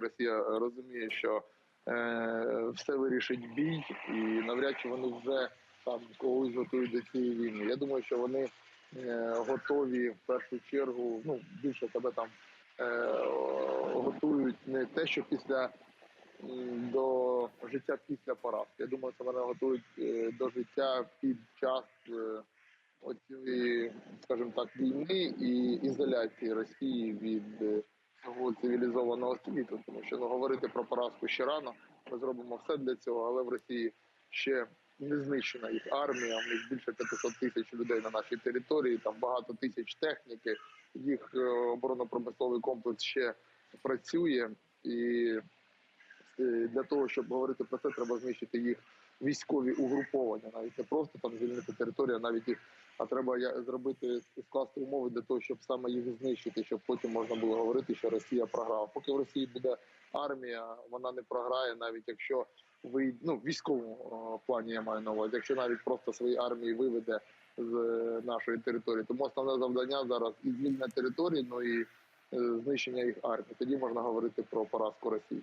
таки Росія розуміє, що е, все вирішить бій, і навряд чи вони вже там когось готують до цієї війни. Я думаю, що вони е, готові в першу чергу, ну більше себе там е, готують не те, що після до життя після поразки. Я думаю, що вони готують е, до життя під час е, оцієї, скажімо так, війни і ізоляції Росії від е, цивілізованого світу. Тому що ну, говорити про поразку ще рано. Ми зробимо все для цього, але в Росії ще не знищена їх армія. У них більше 500 тисяч людей на нашій території. Там багато тисяч техніки. Їх е, оборонно-промисловий комплекс ще працює і для того, щоб говорити про це, треба знищити їх військові угруповання, навіть не просто там звільнити територію, а навіть їх, а треба зробити скласти умови для того, щоб саме їх знищити, щоб потім можна було говорити, що Росія програла. Поки в Росії буде армія, вона не програє, навіть якщо ви ну в військовому е, плані я маю на увазі, якщо навіть просто свої армії виведе з е, нашої території. Тому основне завдання зараз і звільнення території, ну і е, знищення їх армії. Тоді можна говорити про поразку Росії.